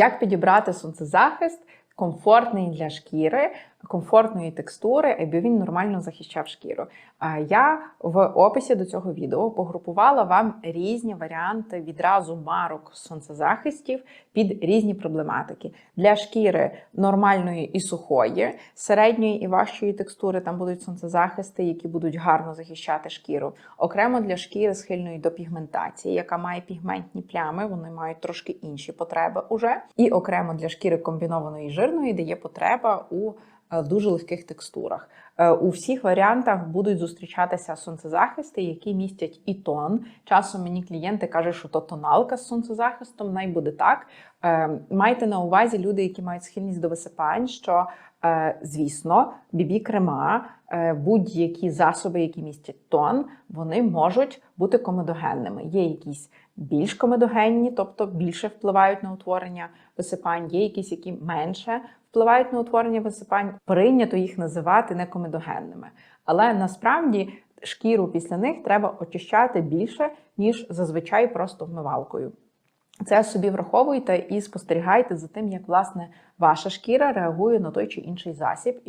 Як підібрати сонцезахист комфортний для шкіри, комфортної текстури, аби він нормально захищав шкіру? Я в описі до цього відео погрупувала вам різні варіанти відразу марок сонцезахистів під різні проблематики. Для шкіри нормальної і сухої, середньої і важчої текстури там будуть сонцезахисти, які будуть гарно захищати шкіру. Окремо для шкіри схильної до пігментації, яка має пігментні плями, вони мають трошки інші потреби уже. І окремо для шкіри комбінованої жирної, де є потреба у е, дуже легких текстурах. Е, У всіх варіантах будуть зустрічатися сонцезахисти, які містять і тон. Часом мені клієнти кажуть, що то тоналка з сонцезахистом, най буде так. Е, Майте на увазі люди, які мають схильність до висипань, що е, звісно, бібі крема, е, будь-які засоби, які містять тон, вони можуть бути комедогенними. Є якісь більш комедогенні, тобто більше впливають на утворення висипань, є якісь, які менше впливають на утворення висипань. Прийнято їх називати некомедогенними. Але насправді шкіру після них треба очищати більше, ніж зазвичай просто вмивалкою. Це собі враховуйте і спостерігайте за тим, як власне ваша шкіра реагує на той чи інший засіб.